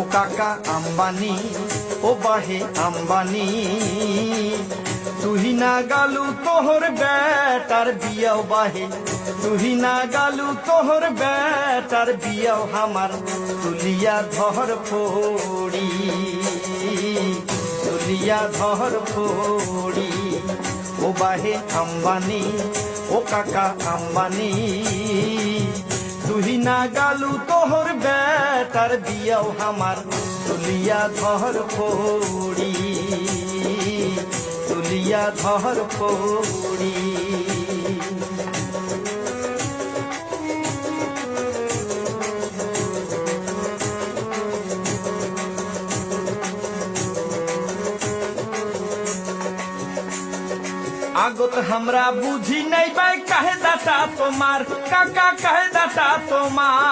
ও কাকা আম্বানি, ও বাহে আম্বানি। তুহি না গালু তোহর বেটার বিয়াও বাহে, তুহি না গালু তোহর বেটার বিয়াও হামার। তুলিয়া ধর ফোড়ি তুলিয়া ধর ফোড়ি ও বাহে আম্বানি, ও কাকা আম্বানি, তুহি না গালু তোহর বেটার বিয়াও হামার তুলিয়া ধর ফোড়ি তুলিয়া ধর ফোড়ি আগত আমরা বুঝি নাই বাই কাহে দাতা তোমার কাকা কাহে দাতা তোমার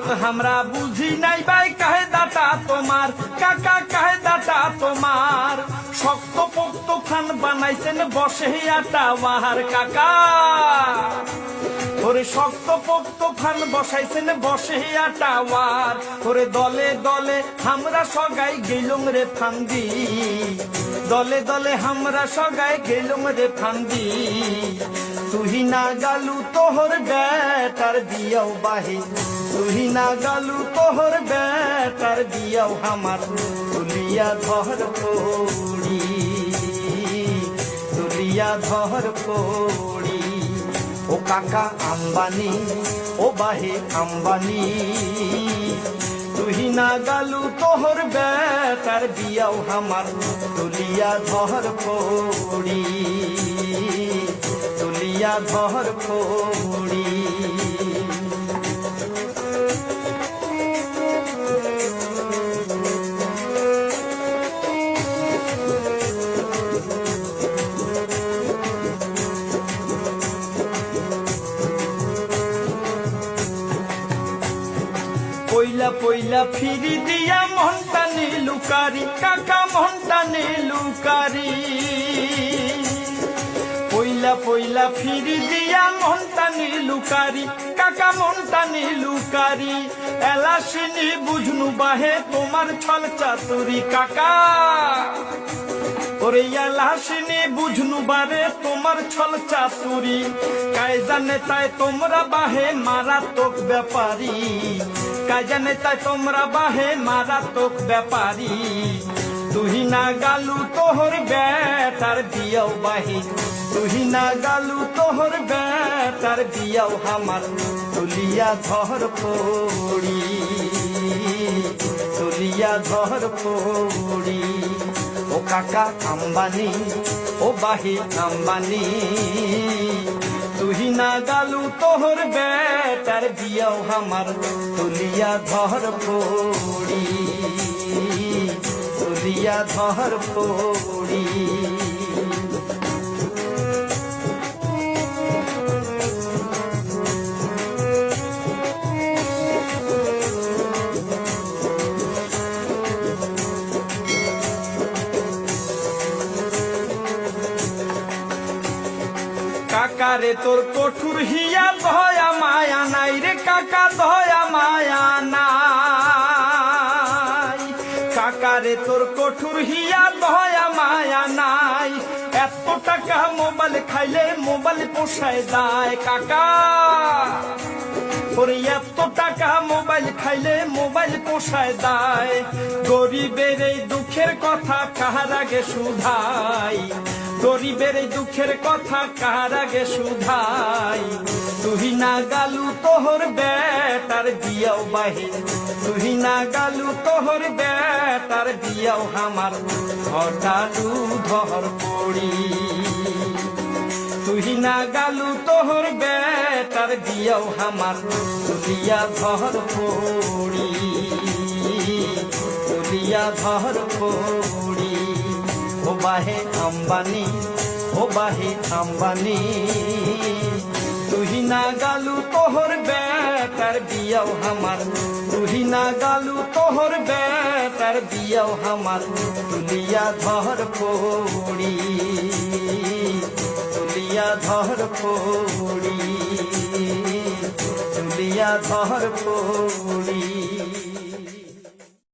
আগত আমরা বুঝি নাই বাই কাহে দাতা তোমার কাকা কাহে দাতা তোমার শক্ত পোক্ত খান বানাইছেন বসে আটা বাহার কাকা ওরে শক্ত পোক্ত ফান বসাইছেন বসে আটাওয়ার ওরে দলে দলে আমরা সগাই গেলুম রে ফান্দি দলে দলে আমরা সগাই গেলুম রে ফান্দি না গালু তোহর বেটার বিয়াও বাহে। তুহি না গালু তোহর বেটার বিয়াও আমার তুলিয়া ধর পড়ি, তুলিয়া ধর পড়ি। ও কাকা আম্বানি, ও বাহে আম্বানি। তুহি না গালু তোহর বেটার বিয়াও হামার। তুলিয়া ধর পড়ি। তুলিয়া ধর পড়ি। পইলা পইলা ফিরি দিয়া মনটা লুকারি কাকা মনটা লুকারি। পইলা পইলা ফিরি দিয়া মনটা লুকারি, কাকা মনটা লুকারি। এলাসিনি বুঝনু বাহে তোমার ছল চাতুরি, কাকা। ওরে লাসিনি বুঝনু বারে তোমার ছল চাতুরি। কায় জানে তাই তোমরা বাহে মারাত্মক ব্যাপারী। কায় জানে তাই তোমরা বাহে মারাত্মক ব্যাপারী। তুহি না গালু তোহর বেটার বিয়াও বাহে। তুহি না গালু তোহর বেটার বিয়াও হামার তুলিয়া ধর পড়ি। তুলিয়া ধর পড়ি। ও কাকা আম্বানি, ও বাহি আম্বানি, তুহি না গালু তোহর বেটার বিয়াও হামার তুলিয়া ধর পড়ি। তুলিয়া ধর পড়ি। কাকা রে তোর কঠুর হিয়া দয়া, মায়া নাই রে কাকা, দয়া, মায়া নাই। কাকা রে তোর কঠুর হিয়া দয়া, মায়া নাই। এত টাকা মোবাইল খাইলে মোবাইল পোষায় দায় কাকা। ওরে এত টাকা মোবাইল খাইলে মোবাইল পোষায় দায় গরিবের এই দুঃখের কথা কাহার আগে সুধাই গরিবের দুঃখের কথা কাহার আগে সুধাই তুহি না গালু তোহর বেটার বিয়াও বাহে তুহি না গালু তোহর বেটার বিয়াও হামার ঘটালু ধর পড়ি। তুহি না গালু তোহর বেটার বিয়াও হামার তুলিয়া ধর পড়ি। তুলিয়া ধর পড়ি। বাহে আম্বানি, ও বাহে আম্বানি। তুহি না গালু তোহর বেটার বিয়াও হামার তুহি না গালু তোহর বেটার বিয়াও হামার তুলিয়া ধর পড়ি, তুলিয়া ধর পড়ি, তুলিয়া ধর পড়ি।